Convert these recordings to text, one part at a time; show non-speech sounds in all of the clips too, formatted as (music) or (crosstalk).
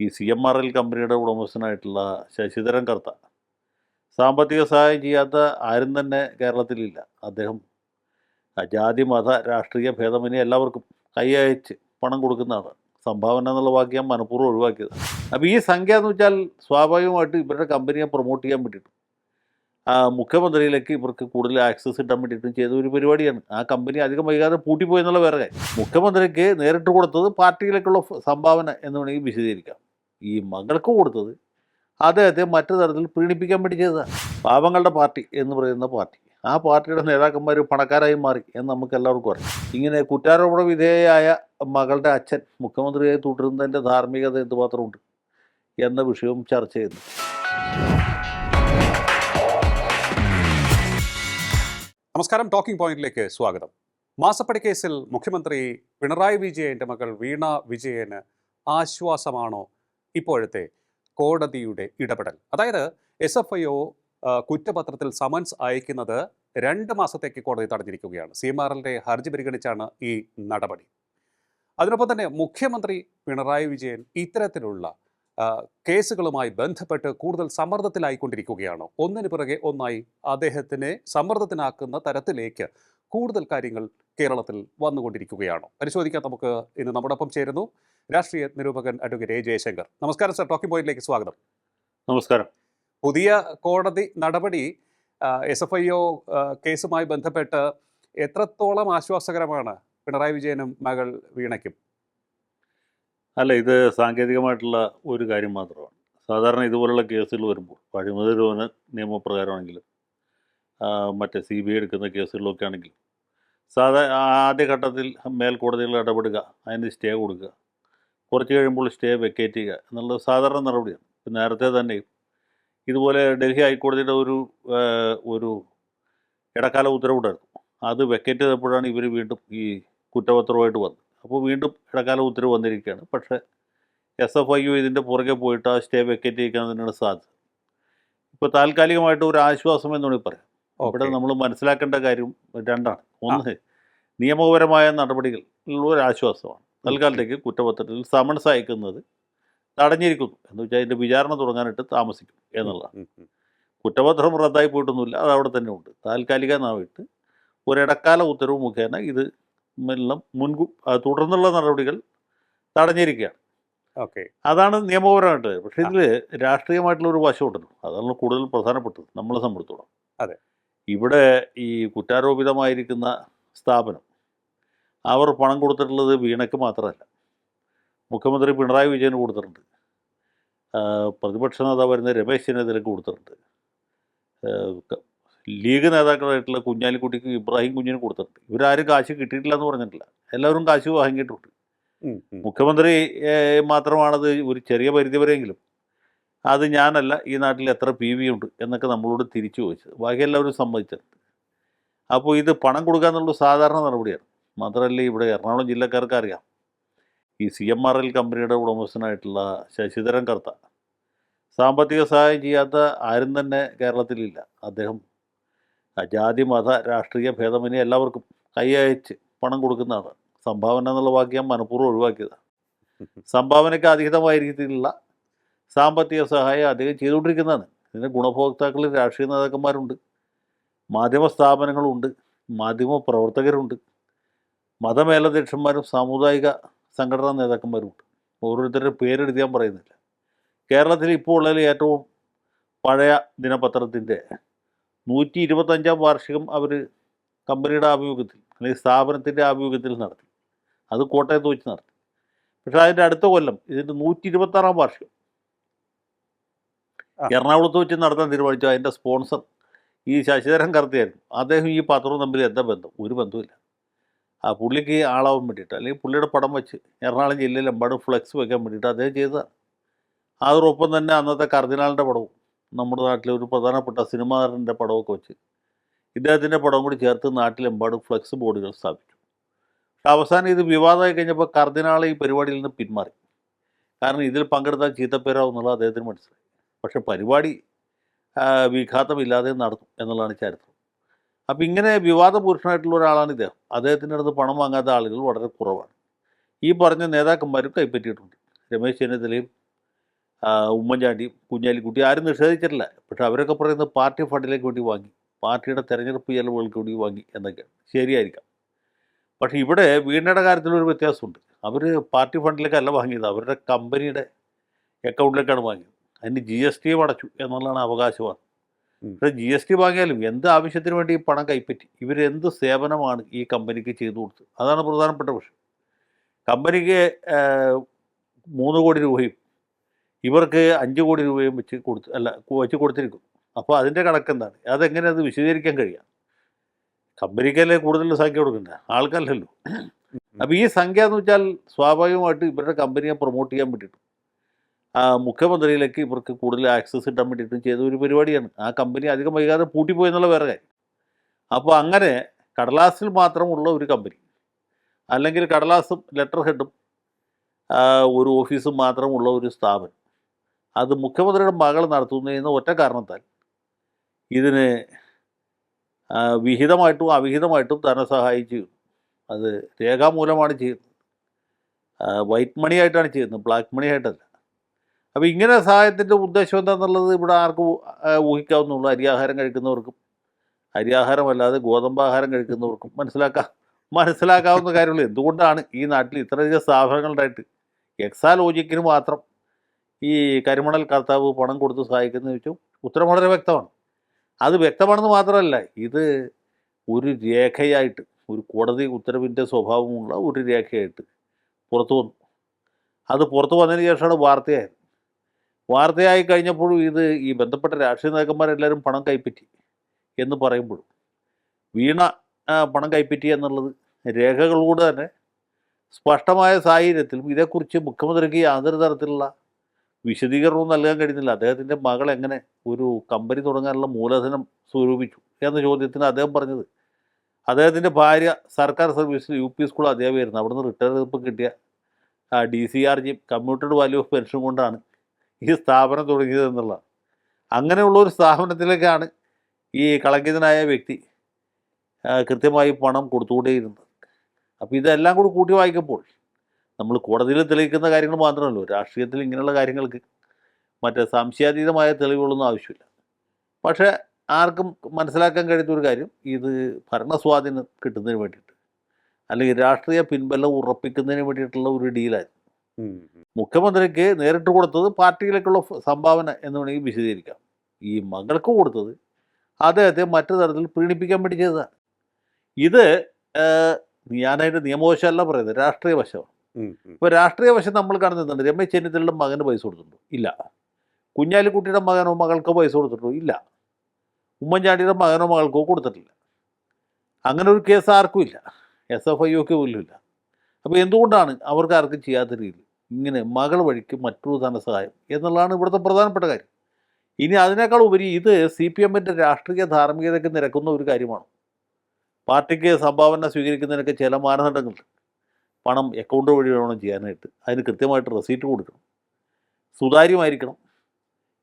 ഈ C M R L കമ്പനിയുടെ ഉടമസ്ഥനായിട്ടുള്ള ശശിധരൻ കർത്ത. സാമ്പത്തിക സഹായം ചെയ്യാത്ത ആരും തന്നെ കേരളത്തിലില്ല. അദ്ദേഹം ജാതി മത രാഷ്ട്രീയ ഭേദമന്യേ എല്ലാവർക്കും കൈ അയച്ച് പണം കൊടുക്കുന്നതാണ്. സംഭാവന എന്നുള്ള വാക്യം മനഃപൂർവം ഒഴിവാക്കിയത് അപ്പോൾ ഈ സംഖ്യ എന്ന് വെച്ചാൽ സ്വാഭാവികമായിട്ട് ഇവരുടെ കമ്പനിയെ പ്രൊമോട്ട് ചെയ്യാൻ വേണ്ടിയിട്ട് മുഖ്യമന്ത്രിയിലേക്ക് ഇവർക്ക് കൂടുതൽ ആക്സസ് കിട്ടാൻ വേണ്ടിയിട്ടും ചെയ്ത ഒരു പരിപാടിയാണ്. ആ കമ്പനി അധികം വൈകാതെ പൂട്ടിപ്പോയി എന്നുള്ള വേറെ മുഖ്യമന്ത്രിക്ക് നേരിട്ട് കൊടുത്തത് പാർട്ടിയിലേക്കുള്ള സംഭാവന എന്ന് വേണമെങ്കിൽ വിശദീകരിക്കാം. ഈ മകൾക്ക് കൊടുത്തത് അദ്ദേഹത്തെ മറ്റു തരത്തിൽ പ്രീണിപ്പിക്കാൻ വേണ്ടി ചെയ്തതാണ് പാവങ്ങളുടെ പാർട്ടി എന്ന് പറയുന്ന പാർട്ടി. ആ പാർട്ടിയുടെ നേതാക്കന്മാർ പണക്കാരായി മാറി എന്ന് നമുക്ക് എല്ലാവർക്കും അറിയാം. ഇങ്ങനെ കുറ്റാരോപണ വിധേയയായ മകളുടെ അച്ഛൻ മുഖ്യമന്ത്രിയായി തുടരുന്നതിന്റെ ധാർമ്മികത എന്തുമാത്രമുണ്ട് എന്ന വിഷയവും ചർച്ച ചെയ്യുന്നു. നമസ്കാരം. ടോക്കിംഗ് പോയിന്റിലേക്ക് സ്വാഗതം. മാസപ്പടി കേസിൽ മുഖ്യമന്ത്രി പിണറായി വിജയന്റെ മകൾ വീണ വിജയന് ആശ്വാസമാണോ ഇപ്പോഴത്തെ കോടതിയുടെ ഇടപെടൽ. അതായത് എസ് എഫ് ഐ ഒ കുറ്റപത്രത്തിൽ സമൻസ് അയക്കുന്നത് രണ്ട് മാസത്തേക്ക് കോടതി തടഞ്ഞിരിക്കുകയാണ്. സി എം ആർ എല്ലിന്റെ ഹർജി പരിഗണിച്ചാണ് ഈ നടപടി. അതിനൊപ്പം തന്നെ മുഖ്യമന്ത്രി പിണറായി വിജയൻ ഇത്തരത്തിലുള്ള കേസുകളുമായി ബന്ധപ്പെട്ട് കൂടുതൽ സമ്മർദ്ദത്തിലായിക്കൊണ്ടിരിക്കുകയാണ്. ഒന്നിന് പിറകെ ഒന്നായി അദ്ദേഹത്തിനെ സമ്മർദ്ദത്തിനാക്കുന്ന തരത്തിലേക്ക് കൂടുതൽ കാര്യങ്ങൾ കേരളത്തിൽ വന്നുകൊണ്ടിരിക്കുകയാണ്. പരിശോധിക്കാൻ നമുക്ക്. ഇന്ന് നമ്മോടൊപ്പം ചേരുന്നു രാഷ്ട്രീയ നിരൂപകൻ അഡ്വക്കേറ്റ് എ ജയശങ്കർ. നമസ്കാരം സർ ടോക്കിംഗ് പോയിന്റിലേക്ക് സ്വാഗതം. നമസ്കാരം. പുതിയ കോടതി നടപടി എസ് എഫ് ഐ ഒ കേസുമായി ബന്ധപ്പെട്ട് എത്രത്തോളം ആശ്വാസകരമാണ്? പിണറായി വിജയനും മകൾ വീണയ്ക്കും. അല്ല ഇത് സാങ്കേതികമായിട്ടുള്ള ഒരു കാര്യം മാത്രമാണ്. സാധാരണ ഇതുപോലുള്ള കേസുകൾ വരുമ്പോൾ രോധന നിയമപ്രകാരമാണെങ്കിലും മറ്റേ സി ബി ഐ എടുക്കുന്ന കേസുകളിലൊക്കെ ആണെങ്കിലും സാധാ ആദ്യഘട്ടത്തിൽ മേൽക്കോടതികൾ ഇടപെടുക അതിന് സ്റ്റേ കൊടുക്കുക കുറച്ച് കഴിയുമ്പോൾ സ്റ്റേ വെക്കേറ്റ് ചെയ്യുക എന്നുള്ളത് സാധാരണ നടപടിയാണ്. ഇപ്പം നേരത്തെ തന്നെ ഇതുപോലെ ഡൽഹി ഹൈക്കോടതിയുടെ ഒരു ഒരു ഇടക്കാല ഉത്തരവുണ്ടായിരുന്നു. അത് വെക്കേറ്റ് ചെയ്തപ്പോഴാണ് ഇവർ വീണ്ടും ഈ കുറ്റപത്രവുമായിട്ട് വന്നത്. അപ്പോൾ വീണ്ടും ഇടക്കാല ഉത്തരവ് വന്നിരിക്കുകയാണ്. പക്ഷേ എസ് എഫ് ഐ യു ഇതിന്റെ പുറകെ പോയിട്ട് ആ സ്റ്റേ വെക്കേറ്റ് ചെയ്യിക്കാൻ തന്നെയാണ് സാധ്യത. ഇപ്പോൾ താൽക്കാലികമായിട്ട് ഒരു ആശ്വാസം എന്ന് വേണമെങ്കിൽ പറയാം. ഇവിടെ നമ്മൾ മനസ്സിലാക്കേണ്ട കാര്യം രണ്ടാണ്. ഒന്ന് നിയമപരമായ നടപടികളിലുള്ള ഒരു ആശ്വാസമാണ്. തൽക്കാലത്തേക്ക് കുറ്റപത്രത്തിൽ സമൻസ് അയക്കുന്നത് തടഞ്ഞിരിക്കുന്നു. എന്ന് വെച്ചാൽ അതിന്റെ വിചാരണ തുടങ്ങാനായിട്ട് താമസിക്കും എന്നുള്ളതാണ്. കുറ്റപത്രം റദ്ദായി പോയിട്ടൊന്നുമില്ല. അത് അവിടെ തന്നെ ഉണ്ട്. താൽക്കാലികമായിട്ട് ഒരിടക്കാല ഉത്തരവ് മുഖേന ഇത് എല്ലാം മുൻകൂ അത് തുടർന്നുള്ള നടപടികൾ തടഞ്ഞിരിക്കുകയാണ്. ഓക്കെ. അതാണ് നിയമപരമായിട്ട്. പക്ഷേ ഇതിൽ രാഷ്ട്രീയമായിട്ടുള്ള ഒരു വശമുണ്ടല്ലോ. അതാണ് കൂടുതൽ പ്രധാനപ്പെട്ടത്. നമ്മളെ സംബന്ധിച്ചോളം. അതെ. ഇവിടെ ഈ കുറ്റാരോപിതമായിരിക്കുന്ന സ്ഥാപനം അവർ പണം കൊടുത്തിട്ടുള്ളത് വീണയ്ക്ക് മാത്രമല്ല. മുഖ്യമന്ത്രി പിണറായി വിജയന് കൊടുത്തിട്ടുണ്ട്. പ്രതിപക്ഷ നേതാവായിരുന്ന രമേശ് ചെന്നിത്തലയ്ക്ക് കൊടുത്തിട്ടുണ്ട്. ലീഗ് നേതാക്കളായിട്ടുള്ള കുഞ്ഞാലിക്കുട്ടിക്ക് ഇബ്രാഹിം കുഞ്ഞിന് കൊടുത്തിട്ടുണ്ട്. ഇവരാരും കാശ് കിട്ടിയിട്ടില്ല എന്ന് പറഞ്ഞിട്ടില്ല. എല്ലാവരും കാശ് വാങ്ങിയിട്ടുണ്ട്. മുഖ്യമന്ത്രി മാത്രമാണത് ഒരു ചെറിയ പരിധി വരെയെങ്കിലും അത് ഞാനല്ല ഈ നാട്ടിൽ എത്ര പി വി ഉണ്ട് എന്നൊക്കെ നമ്മളോട് തിരിച്ചു ചോദിച്ചത്. ബാക്കി എല്ലാവരും സമ്മതിച്ചിട്ടുണ്ട്. അപ്പോൾ ഇത് പണം കൊടുക്കുക സാധാരണ നടപടിയാണ്. മാത്രമല്ല ഇവിടെ എറണാകുളം ജില്ലക്കാർക്ക് അറിയാം ഈ സി എം ആർ എൽ കമ്പനിയുടെ ഉടമസ്ഥനായിട്ടുള്ള ശശിധരൻ കർത്ത. സാമ്പത്തിക സഹായം ചെയ്യാത്ത ആരും തന്നെ കേരളത്തിലില്ല. അദ്ദേഹം ജാതി മത രാഷ്ട്രീയ ഭേദമന്യേ എല്ലാവർക്കും കൈ അയച്ച് പണം കൊടുക്കുന്നതാണ്. സംഭാവന എന്നുള്ള വാക്യം മനഃപൂർവം ഒഴിവാക്കിയതാണ് സംഭാവനയ്ക്ക് അധികമായ രീതിയിലുള്ള സാമ്പത്തിക സഹായം അദ്ദേഹം ചെയ്തുകൊണ്ടിരിക്കുന്നതാണ്. ഇതിന്റെ ഗുണഭോക്താക്കളിൽ രാഷ്ട്രീയ നേതാക്കന്മാരുണ്ട്. മാധ്യമ സ്ഥാപനങ്ങളുണ്ട്. മാധ്യമ പ്രവർത്തകരുണ്ട്. മതമേലധ്യക്ഷന്മാരും സാമുദായിക സംഘടനാ നേതാക്കന്മാരുമുണ്ട് ഓരോരുത്തരുടെ പേരെടുത്ത് ഞാൻ പറയുന്നില്ല. കേരളത്തിൽ ഇപ്പോൾ ഉള്ളതിൽ ഏറ്റവും പഴയ ദിനപത്രത്തിന്റെ നൂറ്റി ഇരുപത്തഞ്ചാം വാർഷികം അവർ കമ്പനിയുടെ ആഭിമുഖ്യത്തിൽ അല്ലെങ്കിൽ സ്ഥാപനത്തിന്റെ ആഭിമുഖ്യത്തിൽ നടത്തി. അത് കോട്ടയത്ത് വെച്ച് നടത്തി. പക്ഷേ അതിന്റെ അടുത്ത കൊല്ലം ഇതിന്റെ നൂറ്റി ഇരുപത്താറാം വാർഷികം എറണാകുളത്ത് വെച്ച് നടത്താൻ തീരുമാനിച്ചു. അതിന്റെ സ്പോൺസർ ഈ ശശിധരൻ കറുത്തിയായിരുന്നു. അദ്ദേഹം ഈ പത്രവും തമ്മിൽ എന്താ ബന്ധം? ഒരു ബന്ധവുമില്ല. ആ പുള്ളിക്ക് ആളാവാൻ വേണ്ടിയിട്ട് അല്ലെങ്കിൽ പുള്ളിയുടെ പടം വെച്ച് എറണാകുളം ജില്ലയിൽ എമ്പാട് ഫ്ലെക്സ് വെക്കാൻ വേണ്ടിയിട്ട് അദ്ദേഹം ചെയ്തതാണ് അതോടൊപ്പം തന്നെ അന്നത്തെ കർദിനാളിന്റെ പടവും നമ്മുടെ നാട്ടിലെ ഒരു പ്രധാനപ്പെട്ട സിനിമാ പടമൊക്കെ വെച്ച് ഇദ്ദേഹത്തിന്റെ പടം കൂടി ചേർത്ത് നാട്ടിലെമ്പാട് ഫ്ലെക്സ് ബോർഡുകൾ സ്ഥാപിച്ചു. പക്ഷെ അവസാനം ഇത് വിവാദമായി കഴിഞ്ഞപ്പോൾ കർദിനാൾ ഈ പരിപാടിയിൽ നിന്ന് പിന്മാറി. കാരണം ഇതിൽ പങ്കെടുത്താൽ ചീത്തപ്പേരാവും എന്നുള്ളത് അദ്ദേഹത്തിന് മനസ്സിലായി. പക്ഷേ പരിപാടി വിഘാതമില്ലാതെ നടത്തും എന്നുള്ളതാണ് ചരിത്രം. അപ്പം ഇങ്ങനെ വിവാദപുരുഷനായിട്ടുള്ള ഒരാളാണ് ഇദ്ദേഹം. അദ്ദേഹത്തിന്റെ അടുത്ത് പണം വാങ്ങാത്ത ആളുകൾ വളരെ കുറവാണ്. ഈ പറഞ്ഞ നേതാക്കന്മാരും കൈപ്പറ്റിയിട്ടുണ്ട്. രമേശ് ചെന്നിത്തലയും ഉമ്മൻചാണ്ടിയും കുഞ്ഞാലിക്കുട്ടി ആരും നിഷേധിച്ചിട്ടില്ല. പക്ഷെ അവരൊക്കെ പറയുന്നത് പാർട്ടി ഫണ്ടിലേക്ക് വേണ്ടി വാങ്ങി. പാർട്ടിയുടെ തെരഞ്ഞെടുപ്പ് ചെലവുകൾക്ക് വേണ്ടി വാങ്ങി എന്നൊക്കെയാണ്. ശരിയായിരിക്കാം. പക്ഷേ ഇവിടെ വീണയുടെ കാര്യത്തിലൊരു വ്യത്യാസമുണ്ട്. അവർ പാർട്ടി ഫണ്ടിലേക്കല്ല വാങ്ങിയത്. അവരുടെ കമ്പനിയുടെ അക്കൗണ്ടിലേക്കാണ് വാങ്ങിയത്. അതിന് ജി എസ് ടിയും അടച്ചു എന്നുള്ളതാണ് അവകാശവാദം. പക്ഷേ ജി എസ് ടി വാങ്ങിയാലും എന്ത് ആവശ്യത്തിന് വേണ്ടി ഈ പണം കൈപ്പറ്റി? ഇവരെന്ത് സേവനമാണ് ഈ കമ്പനിക്ക് ചെയ്തു കൊടുത്തത് അതാണ് പ്രധാനപ്പെട്ട വിഷയം കമ്പനിക്ക് മൂന്ന് കോടി രൂപയും ഇവർക്ക് അഞ്ച് കോടി രൂപയും വെച്ച് കൊടുത്ത് അല്ല വെച്ച് കൊടുത്തിരിക്കും അപ്പോൾ അതിന്റെ കണക്ക് എന്താണ്? അതെങ്ങനെ അത് വിശദീകരിക്കാൻ കഴിയുക കമ്പനിക്കല്ലേ കൂടുതൽ സംഖ്യ കൊടുക്കണ്ടേ? ആൾക്കല്ലല്ലോ. അപ്പോൾ ഈ സംഖ്യ എന്ന് വെച്ചാൽ സ്വാഭാവികമായിട്ട് ഇവരുടെ കമ്പനിയെ പ്രൊമോട്ട് ചെയ്യാൻ വേണ്ടിയിട്ട് ആ മുഖ്യമന്ത്രിയിലേക്ക് ഇവർക്ക് കൂടുതൽ ആക്സസ് കിട്ടാൻ വേണ്ടിയിട്ടും ചെയ്ത ഒരു പരിപാടിയാണ്. ആ കമ്പനി അധികം വൈകാതെ പൂട്ടിപ്പോയി എന്നുള്ള വേറെ കാര്യം. അപ്പോൾ അങ്ങനെ കടലാസിൽ മാത്രമുള്ള ഒരു കമ്പനി അല്ലെങ്കിൽ കടലാസും ലെറ്റർ ഹെഡും ഒരു ഓഫീസും മാത്രമുള്ള ഒരു സ്ഥാപനം അത് മുഖ്യമന്ത്രിയുടെ മകൾ നടത്തുന്നതെന്ന ഒറ്റ കാരണത്താൽ ഇതിന് വിഹിതമായിട്ടും അവിഹിതമായിട്ടും ധനസഹായം ചെയ്യുന്നു. അത് രേഖാമൂലമാണ് ചെയ്യുന്നത്. വൈറ്റ് മണിയായിട്ടാണ് ചെയ്യുന്നത്. ബ്ലാക്ക് മണി ആയിട്ടല്ല. അപ്പോൾ ഇങ്ങനെ സഹായത്തിന്റെ ഉദ്ദേശം എന്താണെന്നുള്ളത് ഇവിടെ ആർക്കും ഊഹിക്കാവുന്നുള്ളൂ അരിയാഹാരം കഴിക്കുന്നവർക്കും അരിയാഹാരമല്ലാതെ ഗോതമ്പാഹാരം കഴിക്കുന്നവർക്കും മനസ്സിലാക്കാം മനസ്സിലാക്കാവുന്ന കാര്യമുള്ളൂ. എന്തുകൊണ്ടാണ് ഈ നാട്ടിൽ ഇത്രയധികം സ്ഥാപനങ്ങളുണ്ടായിട്ട് എക്സാലോജിക്കിന് മാത്രം ഈ കരിമണൽ കർത്താവ് പണം കൊടുത്ത് സഹായിക്കുന്നത് വെച്ചു ഉത്തരം വളരെ വ്യക്തമാണ്. അത് വ്യക്തമാണെന്ന് മാത്രമല്ല ഇത് ഒരു രേഖയായിട്ട് ഒരു കോടതി ഉത്തരവിന്റെ സ്വഭാവമുള്ള ഒരു രേഖയായിട്ട് പുറത്തു വന്നു. അത് പുറത്തു വന്നതിന് ശേഷമാണ് വാർത്തയായത്. വാർത്തയായി കഴിഞ്ഞപ്പോഴും ഇത് ഈ ബന്ധപ്പെട്ട രാഷ്ട്രീയ നേതാക്കന്മാരെല്ലാവരും പണം കൈപ്പറ്റി എന്ന് പറയുമ്പോഴും. വീണ പണം കൈപ്പറ്റി എന്നുള്ളത് രേഖകളോട് തന്നെ സ്പഷ്ടമായ സാഹചര്യത്തിലും ഇതേക്കുറിച്ച് മുഖ്യമന്ത്രിക്ക് യാതൊരു തരത്തിലുള്ള വിശദീകരണവും നൽകാൻ കഴിയുന്നില്ല അദ്ദേഹത്തിന്റെ മകൾ എങ്ങനെ ഒരു കമ്പനി തുടങ്ങാനുള്ള മൂലധനം സ്വരൂപിച്ചു എന്ന ചോദ്യത്തിന് അദ്ദേഹം പറഞ്ഞത് അദ്ദേഹത്തിന്റെ ഭാര്യ സർക്കാർ സർവീസിൽ യു പി സ്കൂൾ അധ്യാപകമായിരുന്നു അവിടുന്ന് റിട്ടയർ ചെയ്തപ്പോൾ കിട്ടിയ D C R G commuted value of pension കൊണ്ടാണ്. ഈ സ്ഥാപനം തുടങ്ങിയത് എന്നുള്ളതാണ് അങ്ങനെയുള്ള ഒരു സ്ഥാപനത്തിലേക്കാണ് ഈ കളങ്കിതനായ വ്യക്തി കൃത്യമായി പണം കൊടുത്തുകൊണ്ടേയിരുന്നത്. അപ്പോൾ ഇതെല്ലാം കൂടി കൂട്ടി വായിക്കുമ്പോൾ നമ്മൾ കോടതിയിൽ തെളിയിക്കുന്ന കാര്യങ്ങൾ മാത്രമല്ലോ രാഷ്ട്രീയത്തിൽ ഇങ്ങനെയുള്ള കാര്യങ്ങൾക്ക് മറ്റേ സംശയാതീതമായ തെളിവുകളൊന്നും ആവശ്യമില്ല. പക്ഷേ ആർക്കും മനസ്സിലാക്കാൻ കഴിയുന്ന ഒരു കാര്യം ഇത് ഭരണസ്വാധീനം കിട്ടുന്നതിന് വേണ്ടിയിട്ട് അല്ലെങ്കിൽ രാഷ്ട്രീയ പിൻബലം ഉറപ്പിക്കുന്നതിന് വേണ്ടിയിട്ടുള്ള ഒരു ഡീലായിരുന്നു. മുഖ്യമന്ത്രിക്ക് നേരിട്ട് കൊടുത്തത് പാർട്ടിയിലേക്കുള്ള സംഭാവന എന്ന് വേണമെങ്കിൽ വിശദീകരിക്കാം. ഈ മകൾക്ക് കൊടുത്തത് അദ്ദേഹത്തെ മറ്റു തരത്തിൽ പ്രീണിപ്പിക്കാൻ വേണ്ടി ചെയ്തതാണ് ഇത് ഞാനതിന്റെ നിയമവശമല്ല പറയുന്നത് രാഷ്ട്രീയ വശമാണ്. ഇപ്പോൾ രാഷ്ട്രീയ വശം നമ്മൾ കാണുന്നുണ്ട് രമേശ് ചെന്നിത്തലയുടെ മകന് പൈസ കൊടുത്തിട്ടുണ്ടോ. ഇല്ല. കുഞ്ഞാലിക്കുട്ടിയുടെ മകനോ മകൾക്കോ പൈസ കൊടുത്തിട്ടുണ്ടോ? ഇല്ല. ഉമ്മൻചാണ്ടിയുടെ മകനോ മകൾക്കോ കൊടുത്തിട്ടില്ല. അങ്ങനെ ഒരു കേസ് ആർക്കും ഇല്ല. എസ് എഫ് ഐ ഒക്കെ പോലും ഇല്ല. അപ്പോൾ എന്തുകൊണ്ടാണ് അവർക്ക് ആർക്കും ചെയ്യാത്ത രീതിയിൽ? ഇങ്ങനെ മകൾ വഴിക്ക് മറ്റൊരു ധനസഹായം എന്നുള്ളതാണ് ഇവിടുത്തെ പ്രധാനപ്പെട്ട കാര്യം. ഇനി അതിനേക്കാൾ ഉപരി ഇത് സി പി എമ്മിന്റെ രാഷ്ട്രീയ ധാർമ്മികതയ്ക്ക് നിരക്കുന്ന ഒരു കാര്യമാണ്. പാർട്ടിക്ക് സംഭാവന സ്വീകരിക്കുന്നതിനൊക്കെ ചില മാനദണ്ഡങ്ങളുണ്ട്. പണം അക്കൗണ്ട് വഴി വേണം ചെയ്യാനായിട്ട്. അതിന് കൃത്യമായിട്ട് റെസീറ്റ് കൊടുക്കണം. സുതാര്യമായിരിക്കണം.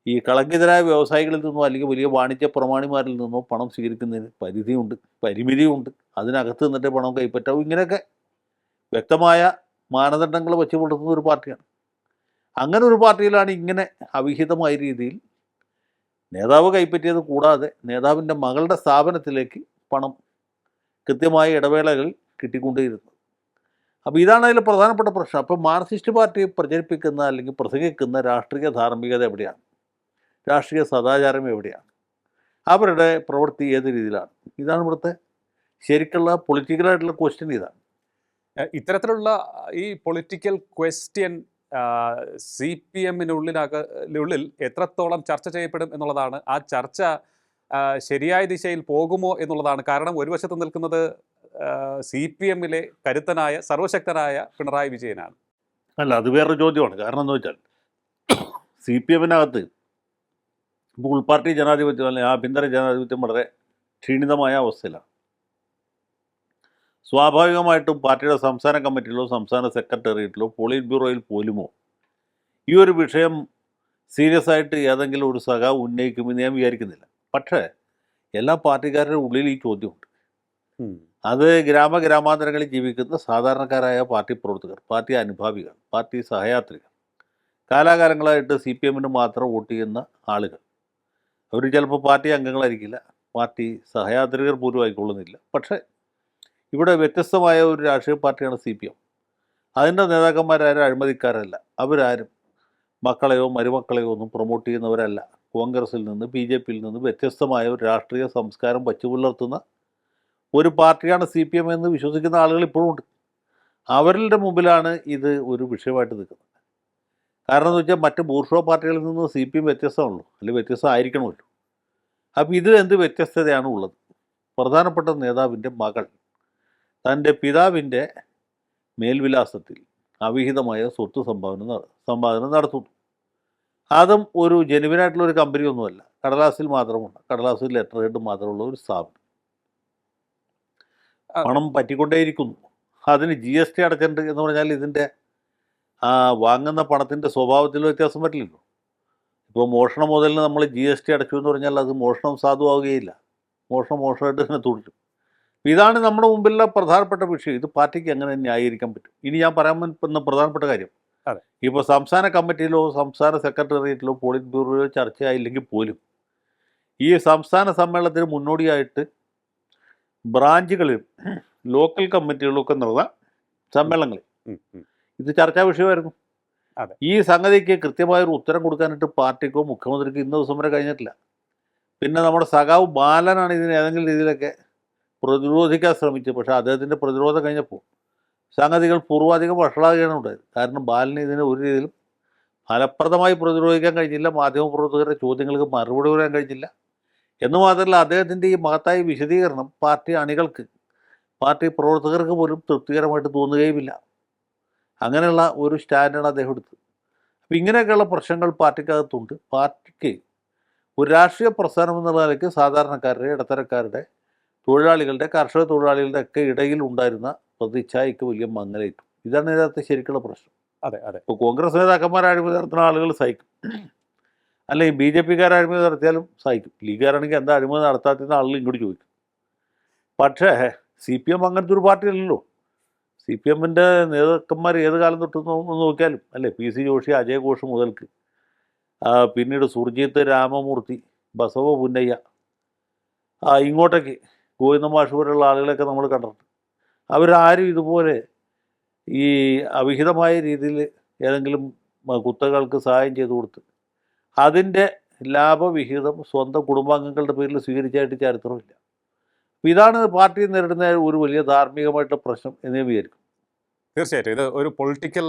ഈ കളങ്കിതരായ വ്യവസായികളിൽ നിന്നോ അല്ലെങ്കിൽ വലിയ വാണിജ്യ പ്രമാണിമാരിൽ നിന്നോ പണം സ്വീകരിക്കുന്നതിന് പരിധിയുണ്ട് പരിമിതിയുണ്ട്. അതിനകത്ത് നിന്നിട്ട് പണം കൈപ്പറ്റാവും. ഇങ്ങനെയൊക്കെ വ്യക്തമായ മാനദണ്ഡങ്ങൾ വെച്ച് പുലർത്തുന്ന ഒരു പാർട്ടിയാണ്. അങ്ങനെ ഒരു പാർട്ടിയിലാണ് ഇങ്ങനെ അവിഹിതമായ രീതിയിൽ നേതാവ് കൈപ്പറ്റിയത് കൂടാതെ നേതാവിന്റെ മകളുടെ സ്ഥാപനത്തിലേക്ക് പണം കൃത്യമായ ഇടവേളകൾ കിട്ടിക്കൊണ്ടേയിരുന്നു. അപ്പോൾ ഇതാണ് അതിൽ പ്രധാനപ്പെട്ട പ്രശ്നം. അപ്പോൾ മാർക്സിസ്റ്റ് പാർട്ടി പ്രചരിപ്പിക്കുന്ന അല്ലെങ്കിൽ പ്രസംഗിക്കുന്ന രാഷ്ട്രീയ ധാർമ്മികത എവിടെയാണ്? രാഷ്ട്രീയ സദാചാരം എവിടെയാണ്? അവരുടെ പ്രവൃത്തി ഏത് രീതിയിലാണ്? ഇതാണ് ഇവിടുത്തെ ശരിക്കുള്ള പൊളിറ്റിക്കലായിട്ടുള്ള ക്വസ്റ്റ്യൻ ഇതാണ്. ഇത്തരത്തിലുള്ള ഈ പൊളിറ്റിക്കൽ ക്വസ്റ്റ്യൻ സി പി എമ്മിനുള്ളിനുള്ളിൽ എത്രത്തോളം ചർച്ച ചെയ്യപ്പെടും എന്നുള്ളതാണ്. ആ ചർച്ച ശരിയായ ദിശയിൽ പോകുമോ എന്നുള്ളതാണ്. കാരണം ഒരു വശത്ത് നിൽക്കുന്നത് സി പി എമ്മിലെ കരുത്തനായ സർവശക്തനായ പിണറായി വിജയനാണ്. അല്ല അത് വേറൊരു ചോദ്യമാണ്. കാരണം എന്ന് വെച്ചാൽ സി പി എമ്മിനകത്ത് ഇപ്പോൾ ഉൾപാർട്ടി ജനാധിപത്യം അല്ലെങ്കിൽ ആഭ്യന്തര ജനാധിപത്യം വളരെ ക്ഷീണിതമായ അവസ്ഥയിലാണ്. സ്വാഭാവികമായിട്ടും പാർട്ടിയുടെ സംസ്ഥാന കമ്മിറ്റിയിലോ സംസ്ഥാന സെക്രട്ടേറിയറ്റിലോ പോളിറ്റ് ബ്യൂറോയിൽ പോലുമോ ഈ ഒരു വിഷയം സീരിയസ് ആയിട്ട് ഏതെങ്കിലും ഒരു സഖാവ് ഉന്നയിക്കുമെന്ന് ഞാൻ വിചാരിക്കുന്നില്ല. പക്ഷേ എല്ലാ പാർട്ടിക്കാരുടെ ഉള്ളിൽ ഈ ചോദ്യമുണ്ട്. അത് ഗ്രാമ ഗ്രാമാന്തരങ്ങളിൽ ജീവിക്കുന്ന സാധാരണക്കാരായ പാർട്ടി പ്രവർത്തകർ പാർട്ടി അനുഭാവികൾ പാർട്ടി സഹയാത്രികൾ കാലാകാലങ്ങളായിട്ട് സി പി എമ്മിന് മാത്രം വോട്ട് ചെയ്യുന്ന ആളുകൾ. അവർ ചിലപ്പോൾ പാർട്ടി അംഗങ്ങളായിരിക്കില്ല പാർട്ടി സഹയാത്രികർ പോലും ആയിക്കൊള്ളുന്നില്ല. പക്ഷേ ഇവിടെ വ്യത്യസ്തമായ ഒരു രാഷ്ട്രീയ പാർട്ടിയാണ് സി പി എം. അതിന്റെ നേതാക്കന്മാരാരും അഴിമതിക്കാരല്ല. അവരാരും മക്കളെയോ മരുമക്കളെയോ ഒന്നും പ്രൊമോട്ട് ചെയ്യുന്നവരല്ല. കോൺഗ്രസിൽ നിന്ന് ബി ജെ പിയിൽ നിന്ന് വ്യത്യസ്തമായ ഒരു രാഷ്ട്രീയ സംസ്കാരം വച്ചു പുലർത്തുന്ന ഒരു പാർട്ടിയാണ് സി പി എം എന്ന് വിശ്വസിക്കുന്ന ആളുകൾ ഇപ്പോഴും ഉണ്ട്. അവരുടെ മുമ്പിലാണ് ഇത് ഒരു വിഷയമായിട്ട് നിൽക്കുന്നത്. കാരണം എന്ന് വെച്ചാൽ മറ്റ് ബൂർഷോ പാർട്ടികളിൽ നിന്ന് സി പി എം വ്യത്യസ്തമാണല്ലോ. അല്ലെങ്കിൽ വ്യത്യസ്തമായിരിക്കണമല്ലോ. അപ്പോൾ ഇതിലെന്ത് വ്യത്യസ്തതയാണ് ഉള്ളത്? പ്രധാനപ്പെട്ട നേതാവിന്റെ മകൾ തന്റെ പിതാവിന്റെ മേൽവിലാസത്തിൽ അവിഹിതമായ സ്വത്ത് സംഭാവന സമ്പാദനം സമ്പാദന നടത്തുന്നു. അതും ഒരു ജെനുവിനായിട്ടുള്ള ഒരു കമ്പനി ഒന്നുമല്ല കടലാസിൽ മാത്രമുണ്ട്. കടലാസിൽ ലെറ്റർ ഹെഡ് മാത്രമുള്ള ഒരു സ്ഥാപനം. പണം പറ്റിക്കൊണ്ടേയിരിക്കുന്നു. അതിന് ജി എസ് ടി അടച്ചിട്ടുണ്ട് എന്ന് പറഞ്ഞാൽ ഇതിന്റെ വാങ്ങുന്ന പണത്തിന്റെ സ്വഭാവത്തിൽ വ്യത്യാസം പറ്റില്ലല്ലോ ഇപ്പോൾ മോഷണം മുതലിന് നമ്മൾ ജി എസ് ടി അടച്ചു എന്ന് പറഞ്ഞാൽ അത് മോഷണം സാധുവാകുകയില്ല മോഷണം മോഷണമായിട്ട് തന്നെ തുടരും. ഇതാണ് നമ്മുടെ മുമ്പിലുള്ള പ്രധാനപ്പെട്ട വിഷയം ഇത് പാർട്ടിക്ക് എങ്ങനെ ന്യായീകരിക്കാൻ പറ്റും ഇനി ഞാൻ പറയാൻ പറ്റുന്ന പ്രധാനപ്പെട്ട കാര്യം. ഇപ്പോൾ സംസ്ഥാന കമ്മിറ്റിയിലോ സംസ്ഥാന സെക്രട്ടേറിയറ്റിലോ പോളിറ്റ് ബ്യൂറോയിലോ ചർച്ചയായില്ലെങ്കിൽ പോലും ഈ സംസ്ഥാന സമ്മേളനത്തിന് മുന്നോടിയായിട്ട് ബ്രാഞ്ചുകളിൽ ലോക്കൽ കമ്മിറ്റികളിലൊക്കെ നടന്ന സമ്മേളനങ്ങളിൽ. ഇത് ചർച്ചാ വിഷയമായിരുന്നു അതെ. ഈ സംഗതിക്ക് കൃത്യമായൊരു ഉത്തരം കൊടുക്കാനായിട്ട് പാർട്ടിക്കോ മുഖ്യമന്ത്രിക്കോ ഇന്ന ദിവസം വരെ കഴിഞ്ഞിട്ടില്ല പിന്നെ നമ്മുടെ സഖാവ് ബാലനാണ് ഇതിന് ഏതെങ്കിലും രീതിയിലൊക്കെ പ്രതിരോധിക്കാൻ ശ്രമിച്ചു. പക്ഷേ അദ്ദേഹത്തിന്റെ പ്രതിരോധം കഴിഞ്ഞപ്പോൾ സംഗതികൾ പൂർവാധികം വഷളാകുകയാണ് ഉണ്ടായത്. കാരണം ബാലിന് ഇതിനെ ഒരു രീതിയിലും ഫലപ്രദമായി പ്രതിരോധിക്കാൻ കഴിഞ്ഞില്ല. മാധ്യമപ്രവർത്തകരുടെ ചോദ്യങ്ങൾക്ക് മറുപടി പറയാൻ കഴിഞ്ഞില്ല. എന്ന് മാത്രമല്ല അദ്ദേഹത്തിന്റെ ഈ മഹത്തായ വിശദീകരണം പാർട്ടി അണികൾക്ക് പാർട്ടി പ്രവർത്തകർക്ക് പോലും തൃപ്തികരമായിട്ട് തോന്നുകയുമില്ല. അങ്ങനെയുള്ള ഒരു സ്റ്റാൻഡാണ് അദ്ദേഹം എടുത്തത്. അപ്പം ഇങ്ങനെയൊക്കെയുള്ള പ്രശ്നങ്ങൾ പാർട്ടിക്കകത്തുണ്ട്. പാർട്ടിക്ക് ഒരു രാഷ്ട്രീയ പ്രസ്ഥാനം എന്നുള്ള നിലയ്ക്ക് സാധാരണക്കാരുടെ ഇടത്തരക്കാരുടെ തൊഴിലാളികളുടെ കർഷക തൊഴിലാളികളുടെ ഒക്കെ ഇടയിൽ ഉണ്ടായിരുന്ന പ്രതിച്ഛായക്ക് വലിയ മങ്ങലേറ്റു. ഇതാണ് ഇതിനകത്ത് ശരിക്കുള്ള പ്രശ്നം. അതെ അതെ. ഇപ്പോൾ കോൺഗ്രസ് നേതാക്കന്മാർ അഴിമതി നടത്തുന്ന ആളുകൾ സഹിക്കും. അല്ലെങ്കിൽ ബി ജെ പിക്കാർ അഴിമതി നടത്തിയാലും സഹിക്കും. ലീഗുകാരാണെങ്കിൽ എന്താ അഴിമതി നടത്താത്തതെന്ന് ആളുകൾ ഇങ്ങോട്ട് ചോദിക്കും. പക്ഷേ സി പി എം അങ്ങനത്തെ ഒരു പാർട്ടി അല്ലല്ലോ. സി പി എമ്മിന്റെ നേതാക്കന്മാർ ഏത് കാലം തൊട്ട് നോക്കിയാലും അല്ലേ പി സി ജോഷി അജയ് ഘോഷ് മുതൽക്ക്. പിന്നീട് സുർജിത്ത് രാമമൂർത്തി ബസവ പുന്നയ്യ ഇങ്ങോട്ടേക്ക് ഗോവിന്ദ മാഷ് പോലുള്ള ആളുകളെയൊക്കെ നമ്മൾ കണ്ടിട്ടുണ്ട്. അവരാരും ഇതുപോലെ ഈ അവിഹിതമായ രീതിയിൽ ഏതെങ്കിലും കുത്തകൾക്ക് സഹായം ചെയ്തു കൊടുത്ത് അതിന്റെ ലാഭവിഹിതം സ്വന്തം കുടുംബാംഗങ്ങളുടെ പേരിൽ സ്വീകരിച്ചായിട്ട് ചരിത്രമില്ല. ഇതാണ് പാർട്ടി നേരിടുന്ന ഒരു വലിയ ധാർമ്മികമായിട്ടുള്ള പ്രശ്നം എന്ന് വിചാരിക്കും. തീർച്ചയായിട്ടും. ഇത് ഒരു പൊളിറ്റിക്കൽ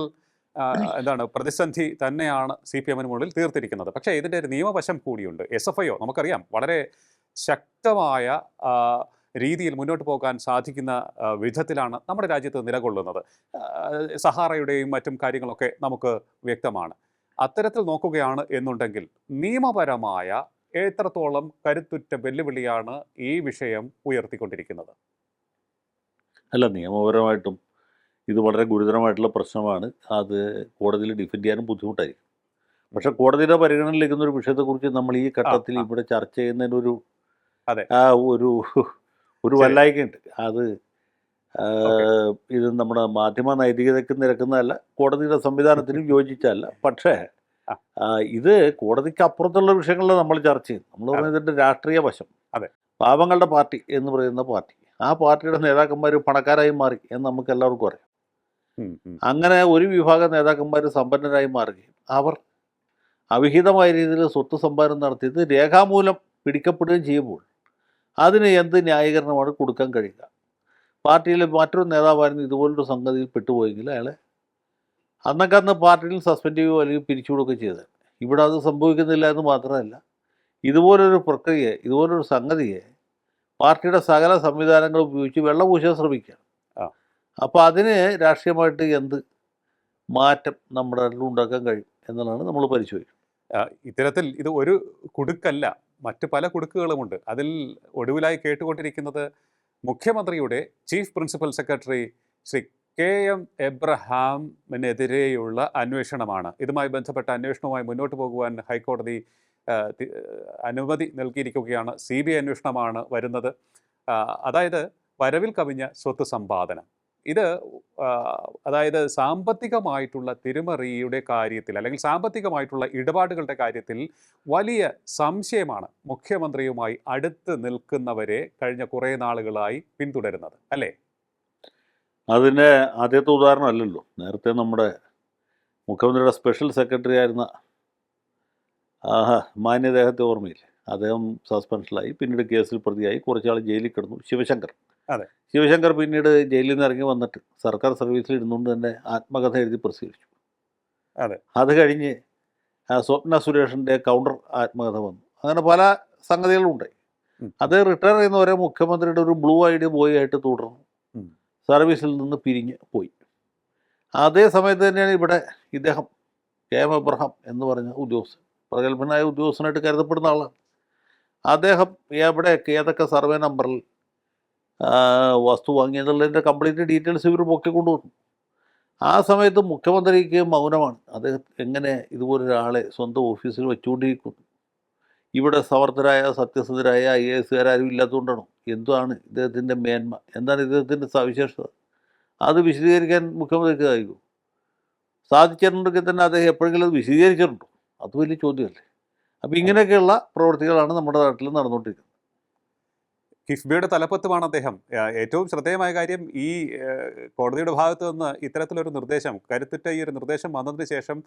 എന്താണ് പ്രതിസന്ധി തന്നെയാണ് സി പി എമ്മിന് മുകളിൽ തീർത്തിരിക്കുന്നത്. പക്ഷേ ഇതിന്റെ ഒരു നിയമവശം കൂടിയുണ്ട്. എസ് എഫ് ഐ ഒ നമുക്കറിയാം വളരെ ശക്തമായ രീതിയിൽ മുന്നോട്ട് പോകാൻ സാധിക്കുന്ന വിധത്തിലാണ് നമ്മുടെ രാജ്യത്ത് നിലകൊള്ളുന്നത്. സഹാറയുടെയും മറ്റും കാര്യങ്ങളൊക്കെ നമുക്ക് വ്യക്തമാണ്. അത്തരത്തിൽ നോക്കുകയാണ് എന്നുണ്ടെങ്കിൽ നിയമപരമായ എത്രത്തോളം കരുത്തുറ്റ വെല്ലുവിളിയാണ് ഈ വിഷയം ഉയർത്തിക്കൊണ്ടിരിക്കുന്നത്? അല്ല നിയമപരമായിട്ടും ഇത് വളരെ ഗുരുതരമായിട്ടുള്ള പ്രശ്നമാണ്. അത് കോടതിയിൽ ഡിഫെൻഡ് ചെയ്യാനും ബുദ്ധിമുട്ടായിരിക്കും. പക്ഷെ കോടതിയുടെ പരിഗണനയിലേക്കുന്ന ഒരു വിഷയത്തെക്കുറിച്ച് നമ്മൾ ഈ ഘട്ടത്തിൽ ഇവിടെ ചർച്ച ചെയ്യുന്നതിനൊരു ഒരു ഒരു. വല്ലായ്കയുണ്ട് അത് ഇത് നമ്മുടെ മാധ്യമ നൈതികതയ്ക്ക് നിരക്കുന്നതല്ല കോടതിയുടെ സംവിധാനത്തിനും (laughs) യോജിച്ചല്ല പക്ഷേ ഇത് കോടതിക്ക് അപ്പുറത്തുള്ള വിഷയങ്ങളിൽ നമ്മൾ ചർച്ച ചെയ്യും നമ്മൾ. പറയുന്നതിന്റെ രാഷ്ട്രീയ വശം അതെ. പാവങ്ങളുടെ പാർട്ടി എന്ന് പറയുന്ന പാർട്ടി ആ പാർട്ടിയുടെ നേതാക്കന്മാർ പണക്കാരായി മാറി എന്ന് നമുക്ക് എല്ലാവർക്കും അറിയാം. അങ്ങനെ ഒരു വിഭാഗം നേതാക്കന്മാർ സമ്പന്നരായി മാറുകയും അവർ അവിഹിതമായ രീതിയിൽ സ്വത്ത് സമ്പാദനം നടത്തിയത് രേഖാമൂലം പിടിക്കപ്പെടുകയും ചെയ്യുമ്പോൾ അതിന് എന്ത് ന്യായീകരണമാണ് കൊടുക്കാൻ കഴിയുക പാർട്ടിയിലെ മറ്റൊരു നേതാവായിരുന്നു ഇതുപോലൊരു സംഗതിയിൽ പെട്ടുപോയെങ്കിൽ അയാളെ അന്നൊക്കെ അന്ന് പാർട്ടിയിൽ സസ്പെൻഡ് ചെയ്യുകയോ അല്ലെങ്കിൽ പിരിച്ചുവിടുകയൊക്കെ ചെയ്തത്. ഇവിടെ അത് സംഭവിക്കുന്നില്ല എന്ന് മാത്രമല്ല ഇതുപോലൊരു പ്രക്രിയയെ ഇതുപോലൊരു സംഗതിയെ പാർട്ടിയുടെ സകല സംവിധാനങ്ങൾ ഉപയോഗിച്ച് വെള്ളം പൂശാൻ ശ്രമിക്കുകയാണ്. അപ്പോൾ അതിന് രാഷ്ട്രീയമായിട്ട് എന്ത് മാറ്റം നമ്മുടെ ഉണ്ടാക്കാൻ കഴിയും എന്നുള്ളതാണ് നമ്മൾ പരിശോധിക്കുന്നത്. ഇത്തരത്തിൽ ഇത് ഒരു കുടുക്കല്ല. മറ്റ് പല കുടുക്കുകളുമുണ്ട്. അതിൽ ഒടുവിലായി കേട്ടുകൊണ്ടിരിക്കുന്നത് മുഖ്യമന്ത്രിയുടെ chief principal secretary Shri K M എബ്രഹാമിനെതിരെയുള്ള അന്വേഷണമാണ്. ഇതുമായി ബന്ധപ്പെട്ട അന്വേഷണവുമായി മുന്നോട്ട് പോകുവാൻ ഹൈക്കോടതി അനുമതി നൽകിയിരിക്കുകയാണ്. സി ബി അന്വേഷണമാണ് വരുന്നത്. അതായത് വരവിൽ കവിഞ്ഞ സ്വത്ത് സമ്പാദനം. ഇത് അതായത് സാമ്പത്തികമായിട്ടുള്ള തിരുമറിയുടെ കാര്യത്തിൽ അല്ലെങ്കിൽ സാമ്പത്തികമായിട്ടുള്ള ഇടപാടുകളുടെ കാര്യത്തിൽ വലിയ സംശയമാണ് മുഖ്യമന്ത്രിയുമായി അടുത്ത് നിൽക്കുന്നവരെ കഴിഞ്ഞ കുറേ നാളുകളായി പിന്തുടരുന്നത് അല്ലേ? അതിന്റെ ആദ്യത്തെ ഉദാഹരണം അല്ലല്ലോ. നേരത്തെ നമ്മുടെ മുഖ്യമന്ത്രിയുടെ സ്പെഷ്യൽ സെക്രട്ടറി ആയിരുന്ന മാന്യദേഹത്തെ ഓർമ്മയില്ലേ? അദ്ദേഹം സസ്പെൻഷനിലായി പിന്നീട് കേസിൽ പ്രതിയായി കുറച്ചാൾ ജയിലിൽ കിടന്നു. ശിവശങ്കർ. അതെ. ശിവശങ്കർ പിന്നീട് ജയിലിൽ നിന്ന് ഇറങ്ങി വന്നിട്ട് സർക്കാർ സർവീസിൽ ഇരുന്നുകൊണ്ട് തന്നെ ആത്മകഥ എഴുതി പ്രസിദ്ധീകരിച്ചു അതെ. അത് കഴിഞ്ഞ് സ്വപ്ന സുരേഷിന്റെ കൗണ്ടർ ആത്മകഥ വന്നു. അങ്ങനെ പല സംഗതികളും ഉണ്ടായി. ഉം. അത് റിട്ടയർ ചെയ്യുന്ന ഒരേ മുഖ്യമന്ത്രിയുടെ ഒരു ബ്ലൂ ഐ ഡി ബോയ് ആയിട്ട് തുടർന്നു. സർവീസിൽ നിന്ന് പിരിഞ്ഞ് പോയി. അതേ സമയത്ത് തന്നെയാണ് ഇവിടെ ഇദ്ദേഹം കെ എം എബ്രഹാം എന്ന് പറഞ്ഞ ഉദ്യോഗസ്ഥൻ പ്രഗത്ഭനായ ഉദ്യോഗസ്ഥനായിട്ട് കരുതപ്പെടുന്ന ആളാണ്. അദ്ദേഹം എവിടെയൊക്കെ ഏതൊക്കെ സർവേ നമ്പറിൽ വസ്തു വാങ്ങിയെന്നുള്ളതിന്റെ കംപ്ലീറ്റ് ഡീറ്റെയിൽസ് ഇവർ പൊക്കിക്കൊണ്ടുവന്നു ആ സമയത്ത് മുഖ്യമന്ത്രിക്ക് മൗനമാണ്. അദ്ദേഹം എങ്ങനെ ഇതുപോലൊരാളെ സ്വന്തം ഓഫീസിൽ വെച്ചുകൊണ്ടിരിക്കുന്നു? ഇവിടെ സമർത്ഥരായ സത്യസന്ധരായ ഐ എ എസുകാരും ഇല്ലാത്തതുകൊണ്ടാണോ? എന്താണ് ഇദ്ദേഹത്തിന്റെ മേന്മ? എന്താണ് ഇദ്ദേഹത്തിന്റെ സവിശേഷത? അത് വിശദീകരിക്കാൻ മുഖ്യമന്ത്രിക്ക് കഴിയും സാധിച്ചിട്ടുണ്ടെങ്കിൽ തന്നെ അദ്ദേഹം എപ്പോഴെങ്കിലും അത് വിശദീകരിച്ചിട്ടുണ്ടോ? അത് വലിയ ചോദ്യമല്ലേ. അപ്പോൾ ഇങ്ങനെയൊക്കെയുള്ള പ്രവൃത്തികളാണ് നമ്മുടെ നാട്ടിൽ നടന്നുകൊണ്ടിരിക്കുന്നത്. കിഫ്ബിയുടെ തലപ്പത്തുമാണ് അദ്ദേഹം. ഏറ്റവും ശ്രദ്ധേയമായ കാര്യം ഈ കോടതിയുടെ ഭാഗത്തു നിന്ന് ഇത്തരത്തിലൊരു നിർദ്ദേശം കരുത്തുറ്റ ഈ ഒരു നിർദ്ദേശം വന്നതിന് ശേഷം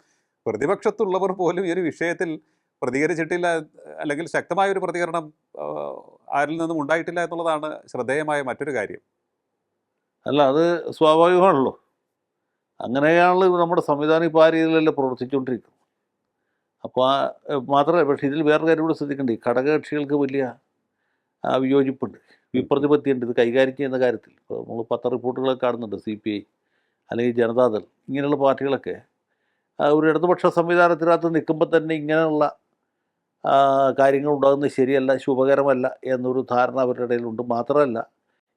പ്രതിപക്ഷത്തുള്ളവർ പോലും ഈ ഒരു വിഷയത്തിൽ പ്രതികരിച്ചിട്ടില്ല അല്ലെങ്കിൽ ശക്തമായ ഒരു പ്രതികരണം ആരിൽ നിന്നും ഉണ്ടായിട്ടില്ല എന്നുള്ളതാണ് ശ്രദ്ധേയമായ മറ്റൊരു കാര്യം. അല്ല അത് സ്വാഭാവികമാണല്ലോ. അങ്ങനെയാണല്ലോ നമ്മുടെ സംവിധാനം ഇപ്പോൾ ആ രീതിയിലല്ലേ പ്രവർത്തിച്ചുകൊണ്ടിരിക്കുന്നത്. അപ്പോൾ മാത്രമല്ല പക്ഷേ ഇതിൽ വേറെ കാര്യം കൂടെ ശ്രദ്ധിക്കേണ്ടത് ഘടകകക്ഷികൾക്ക് വലിയ വിയോജിപ്പുണ്ട്. വിപ്രതിപത്തിയുണ്ട്. ഇത് കൈകാര്യം ചെയ്യുന്ന കാര്യത്തിൽ. ഇപ്പോൾ നമ്മൾ പത്ര റിപ്പോർട്ടുകളൊക്കെ കാണുന്നുണ്ട് സി പി ഐ അല്ലെങ്കിൽ ജനതാദൾ ഇങ്ങനെയുള്ള പാർട്ടികളൊക്കെ. ഒരു ഇടതുപക്ഷ സംവിധാനത്തിനകത്ത് നിൽക്കുമ്പോൾ തന്നെ ഇങ്ങനെയുള്ള കാര്യങ്ങൾ ഉണ്ടാകുന്നത് ശരിയല്ല ശുഭകരമല്ല എന്നൊരു ധാരണ അവരുടെ ഇടയിലുണ്ട്. മാത്രമല്ല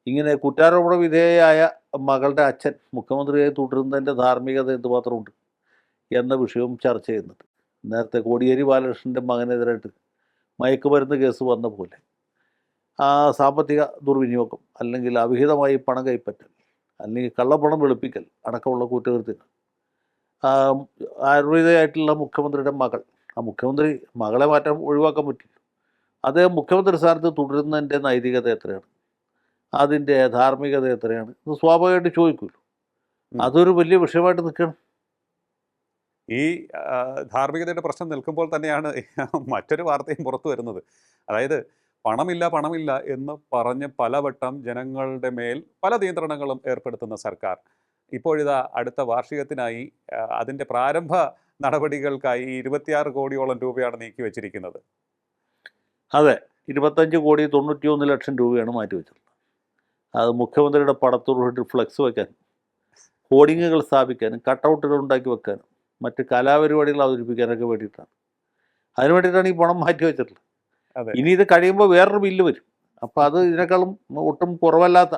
ഇങ്ങനെ കുറ്റാരോപണ വിധേയയായ മകളുടെ അച്ഛൻ മുഖ്യമന്ത്രിയായി തുടരുന്നതിന്റെ ധാർമ്മികത എന്തുമാത്രമുണ്ട് എന്ന വിഷയവും ചർച്ച ചെയ്യുന്നുണ്ട്. നേരത്തെ കോടിയേരി ബാലകൃഷ്ണന്റെ മകനെതിരായിട്ട് മയക്കുമരുന്ന് കേസ് വന്ന പോലെ. ആ സാമ്പത്തിക ദുർവിനിയോഗം അല്ലെങ്കിൽ അവിഹിതമായി പണം കൈപ്പറ്റൽ അല്ലെങ്കിൽ കള്ളപ്പണം വെളുപ്പിക്കൽ അടക്കമുള്ള കുറ്റകൃത്യങ്ങൾ. ആയുർവേദയായിട്ടുള്ള മുഖ്യമന്ത്രിയുടെ മകൾ. ആ മുഖ്യമന്ത്രി മകളെ മാറ്റാൻ ഒഴിവാക്കാൻ പറ്റില്ല. അദ്ദേഹം മുഖ്യമന്ത്രി സ്ഥാനത്ത് തുടരുന്നതിന്റെ നൈതികത എത്രയാണ്? അതിന്റെ ധാർമ്മികത എത്രയാണ്? ഇത് സ്വാഭാവികമായിട്ട് ചോദിക്കുമല്ലോ. അതൊരു വലിയ വിഷയമായിട്ട് നിൽക്കണം ഈ ധാർമ്മികതയുടെ പ്രശ്നം നിൽക്കുമ്പോൾ തന്നെയാണ് മറ്റൊരു വാർത്തയും പുറത്തു വരുന്നത്. അതായത് പണമില്ല പണമില്ല എന്ന് പറഞ്ഞ് പലവട്ടം ജനങ്ങളുടെ മേൽ പല നിയന്ത്രണങ്ങളും ഏർപ്പെടുത്തുന്ന സർക്കാർ. ഇപ്പോഴിതാ അടുത്ത വാർഷികത്തിനായി അതിന്റെ പ്രാരംഭ നടപടികൾക്കായി ഇരുപത്തിയാറ് കോടിയോളം രൂപയാണ് നീക്കി വെച്ചിരിക്കുന്നത്. അതെ ഇരുപത്തഞ്ച് കോടി തൊണ്ണൂറ്റിയൊന്ന് ലക്ഷം രൂപയാണ് മാറ്റിവെച്ചിട്ടുള്ളത് അത് മുഖ്യമന്ത്രിയുടെ പടത്തോടുകൂടി ഫ്ലെക്സ് വയ്ക്കാനും ഹോർഡിങ്ങുകൾ സ്ഥാപിക്കാനും കട്ടൗട്ടുകൾ ഉണ്ടാക്കി വെക്കാനും മറ്റ് കലാപരിപാടികൾ അവതരിപ്പിക്കാനൊക്കെ വേണ്ടിയിട്ടാണ്. അതിന് വേണ്ടിയിട്ടാണ് ഈ പണം മാറ്റി വെച്ചിട്ടുള്ളത്. ഇനി ഇത് കഴിയുമ്പോൾ വേറൊരു ബില്ല് വരും. അപ്പോൾ അത് ഇതിനേക്കാളും ഒട്ടും കുറവല്ലാത്ത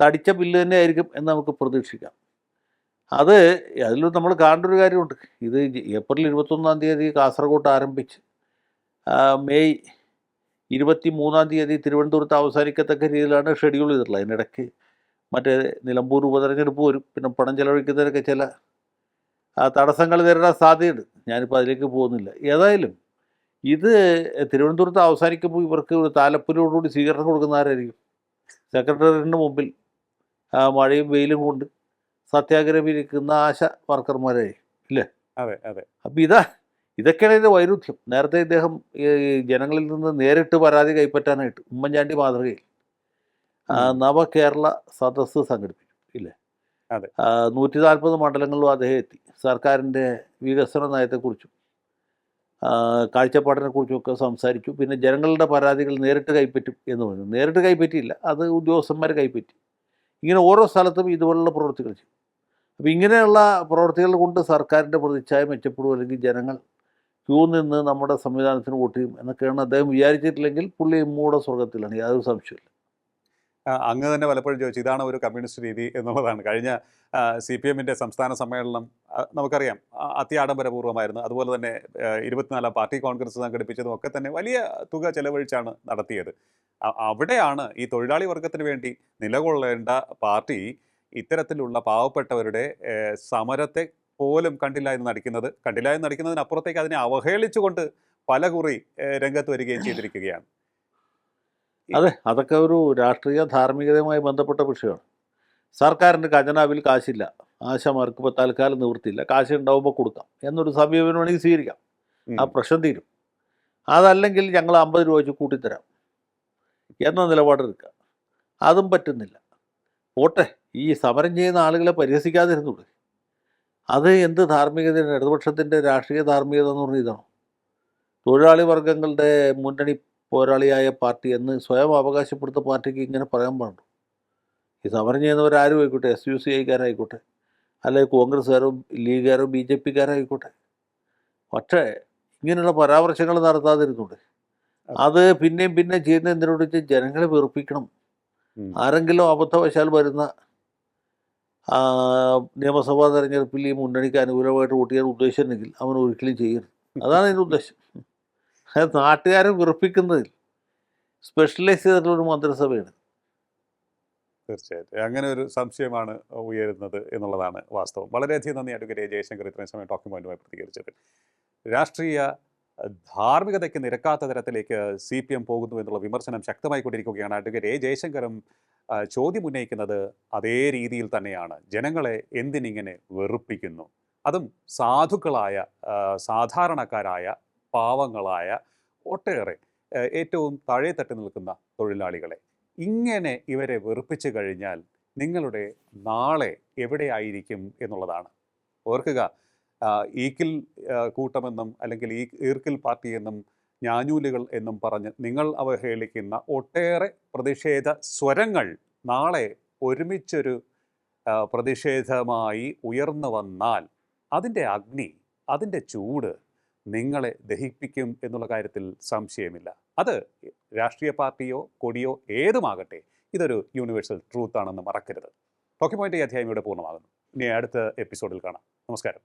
തടിച്ച ബില്ല് തന്നെ ആയിരിക്കും എന്ന് നമുക്ക് പ്രതീക്ഷിക്കാം. അത് അതിൽ നമ്മൾ കാണേണ്ട ഒരു കാര്യമുണ്ട്. ഇത് ഏപ്രിൽ ഇരുപത്തൊന്നാം തീയതി കാസർഗോട്ട് ആരംഭിച്ച് മെയ് ഇരുപത്തി മൂന്നാം തീയതി തിരുവനന്തപുരത്ത് അവസാനിക്കത്തക്ക രീതിയിലാണ് ഷെഡ്യൂൾ ചെയ്തിട്ടുള്ളത്. അതിനിടയ്ക്ക് മറ്റേ നിലമ്പൂർ ഉപതെരഞ്ഞെടുപ്പ് വരും. പിന്നെ പണം ചെലവഴിക്കുന്നതിനൊക്കെ ചില തടസ്സങ്ങൾ നേരിടാൻ സാധ്യതയുണ്ട്. ഞാനിപ്പോൾ അതിലേക്ക് പോകുന്നില്ല. ഏതായാലും ഇത് തിരുവനന്തപുരത്ത് അവസാനിക്കുമ്പോൾ ഇവർക്ക് ഒരു താലപ്പൊലിയോടുകൂടി സ്വീകരണം കൊടുക്കുന്ന ആരായിരിക്കും? സെക്രട്ടേറിയറ്റിന് മുമ്പിൽ മഴയും വെയിലും കൊണ്ട് സത്യാഗ്രഹം ഇരിക്കുന്ന ആശ ഇല്ലേ? അതെ അതെ. അപ്പം ഇതാ ഇതൊക്കെയാണ് ഇതിന്റെ വൈരുദ്ധ്യം. നേരത്തെ ഇദ്ദേഹം ഈ ജനങ്ങളിൽ നിന്ന് നേരിട്ട് പരാതി കൈപ്പറ്റാനായിട്ട് ഉമ്മൻചാണ്ടി മാതൃകയിൽ. നവകേരള സദസ്സ് സംഘടിപ്പിച്ചു ഇല്ലേ? അതെ. നൂറ്റി നാൽപ്പത് മണ്ഡലങ്ങളിലും അദ്ദേഹം എത്തി. സർക്കാരിന്റെ വികസന നയത്തെക്കുറിച്ചും ആ, കാഴ്ചപ്പാടിനെക്കുറിച്ചുമൊക്കെ സംസാരിച്ചു. പിന്നെ ജനങ്ങളുടെ പരാതികൾ നേരിട്ട് കൈപ്പറ്റും എന്ന് പറഞ്ഞു. നേരിട്ട് കൈപ്പറ്റിയില്ല. അത് ഉദ്യോഗസ്ഥന്മാർ കൈപ്പറ്റി. ഇങ്ങനെ ഓരോ സ്ഥലത്തും ഇതുപോലുള്ള പ്രവൃത്തികൾ ചെയ്യും. അപ്പോൾ ഇങ്ങനെയുള്ള പ്രവൃത്തികൾ കൊണ്ട് സർക്കാരിന്റെ പ്രതിച്ഛായ മെച്ചപ്പെടും അല്ലെങ്കിൽ ജനങ്ങൾ ക്യൂ നിന്ന് നമ്മുടെ സംവിധാനത്തിന് വോട്ട് ചെയ്യും എന്നൊക്കെയാണ് അദ്ദേഹം വിചാരിച്ചിട്ടില്ലെങ്കിൽ പുള്ളി മൂട സ്വർഗത്തിലാണ് യാതൊരു സംശയമില്ല അങ്ങ് തന്നെ പലപ്പോഴും ചോദിച്ചു ഇതാണ് ഒരു കമ്മ്യൂണിസ്റ്റ് രീതി എന്നുള്ളതാണ്. കഴിഞ്ഞ സി പി എമ്മിന്റെ സംസ്ഥാന സമ്മേളനം നമുക്കറിയാം അത്യാഡംബരപൂർവമായിരുന്നു. അതുപോലെ തന്നെ ഇരുപത്തിനാലാം പാർട്ടി കോൺഗ്രസ് സംഘടിപ്പിച്ചതും ഒക്കെ തന്നെ വലിയ തുക ചെലവഴിച്ചാണ് നടത്തിയത്. അവിടെയാണ് ഈ തൊഴിലാളി വർഗത്തിന് വേണ്ടി നിലകൊള്ളേണ്ട പാർട്ടി ഇത്തരത്തിലുള്ള പാവപ്പെട്ടവരുടെ സമരത്തെ പോലും കണ്ടില്ല എന്ന് നടിക്കുന്നത് കണ്ടില്ല എന്ന് നടിക്കുന്നതിനപ്പുറത്തേക്ക് അതിനെ അവഹേളിച്ചുകൊണ്ട് പല കുറി രംഗത്ത് വരികയും ചെയ്തിരിക്കുകയാണ്. അതെ അതൊക്കെ ഒരു രാഷ്ട്രീയ ധാർമ്മികതയുമായി ബന്ധപ്പെട്ട വിഷയമാണ്. സർക്കാരിന്റെ ഖജനാവിൽ കാശില്ല. ആശമാർക്ക് ഇപ്പോൾ തൽക്കാലം നിവൃത്തിയില്ല. കാശ് ഉണ്ടാവുമ്പോൾ കൊടുക്കാം. എന്നൊരു സമീപനം വേണമെങ്കിൽ സ്വീകരിക്കാം. ആ പ്രശ്നം തീരും. അതല്ലെങ്കിൽ ഞങ്ങൾ അമ്പത് രൂപ വെച്ച് കൂട്ടിത്തരാം. എന്ന നിലപാടെടുക്കുക. അതും പറ്റുന്നില്ല. പോട്ടെ ഈ സമരം ചെയ്യുന്ന ആളുകളെ പരിഹസിക്കാതിരുന്നുള്ളൂ അത് എന്ത് ധാർമ്മികതയാണ് ഇടതുപക്ഷത്തിന്റെ രാഷ്ട്രീയ ധാർമ്മികത എന്ന് പറഞ്ഞ ഇതാണോ? തൊഴിലാളി വർഗങ്ങളുടെ മുന്നണി പോരാളിയായ പാർട്ടി എന്ന് സ്വയം അവകാശപ്പെടുത്ത പാർട്ടിക്ക് ഇങ്ങനെ പറയാൻ പാടുള്ളൂ ഈ സമരം ചെയ്യുന്നവരാരും ആയിക്കോട്ടെ? എസ് യു സി ഐക്കാരായിക്കോട്ടെ അല്ലെങ്കിൽ കോൺഗ്രസ്സുകാരും ലീഗുകാരും ബി ജെ പിക്കാരായിക്കോട്ടെ? പക്ഷേ ഇങ്ങനെയുള്ള പരാമർശങ്ങൾ നടത്താതിരുന്നുണ്ട് അത്. പിന്നെയും പിന്നെയും ചെയ്യുന്ന എന്തിനോട് വെച്ചാൽ ജനങ്ങളെ വെറുപ്പിക്കണം. ആരെങ്കിലും അബദ്ധവശാൽ വരുന്ന നിയമസഭാ തെരഞ്ഞെടുപ്പിൽ ഈ മുന്നണിക്ക് അനുകൂലമായിട്ട് വോട്ട് ചെയ്യാൻ ഉദ്ദേശിച്ചിട്ടുണ്ടെങ്കിൽ അവൻ ഒരിക്കലും ചെയ്യരുത്. അതാണ് എന്റെ ഉദ്ദേശം. അത് നാട്ടുകാരെ വിറപ്പിക്കുന്നതിൽ സ്പെഷ്യലൈസ് ചെയ്തിട്ടുള്ള ഒരു മന്ത്രിസഭയാണ്. തീർച്ചയായിട്ടും. അങ്ങനെ ഒരു സംശയമാണ് ഉയരുന്നത് എന്നുള്ളതാണ് വാസ്തവം. വളരെയധികം നന്ദി അഡ്വക്കേറ്റ്. ജയശങ്കർ ഇത്രയും സമയം ടോക്കിംഗ് പോയിന്റുമായി പ്രതികരിച്ചത് രാഷ്ട്രീയ ധാർമ്മികതയ്ക്ക് നിരക്കാത്ത തരത്തിലേക്ക് സി പി എം പോകുന്നു എന്നുള്ള വിമർശനം ശക്തമായി കൊണ്ടിരിക്കുകയാണ് അഡ്വക്കേറ്റ് എ. ജയശങ്കറും ചോദ്യം ഉന്നയിക്കുന്നത് അതേ രീതിയിൽ തന്നെയാണ്. ജനങ്ങളെ എന്തിനിങ്ങനെ വെറുപ്പിക്കുന്നു? അതും സാധുക്കളായ സാധാരണക്കാരായ പാവങ്ങളായ ഒട്ടേറെ ഏറ്റവും താഴെ തട്ടി നിൽക്കുന്ന തൊഴിലാളികളെ. ഇങ്ങനെ ഇവരെ വെറുപ്പിച്ചു കഴിഞ്ഞാൽ നിങ്ങളുടെ നാളെ എവിടെയായിരിക്കും എന്നുള്ളതാണ്. ഓർക്കുക ഈക്കിൽ കൂട്ടമെന്നും അല്ലെങ്കിൽ ഈ ഈർക്കിൽ പാർട്ടി എന്നും ഞാഞ്ഞൂലുകൾ എന്നും പറഞ്ഞ് നിങ്ങൾ അവഹേളിക്കുന്ന ഒട്ടേറെ പ്രതിഷേധ സ്വരങ്ങൾ നാളെ ഒരുമിച്ചൊരു പ്രതിഷേധമായി ഉയർന്നു വന്നാൽ അതിന്റെ അഗ്നി അതിന്റെ ചൂട് നിങ്ങളെ ദഹിപ്പിക്കും എന്നുള്ള കാര്യത്തിൽ സംശയമില്ല. അത് രാഷ്ട്രീയ പാർട്ടിയോ കൊടിയോ ഏതുമാകട്ടെ ഇതൊരു യൂണിവേഴ്സൽ ട്രൂത്ത് ആണെന്ന് മറക്കരുത്. ടോക്കി പോയിന്റ് ഈ അധ്യായം ഇവിടെ പൂർണമാകുന്നു. ഇനി അടുത്ത എപ്പിസോഡിൽ കാണാം. നമസ്കാരം.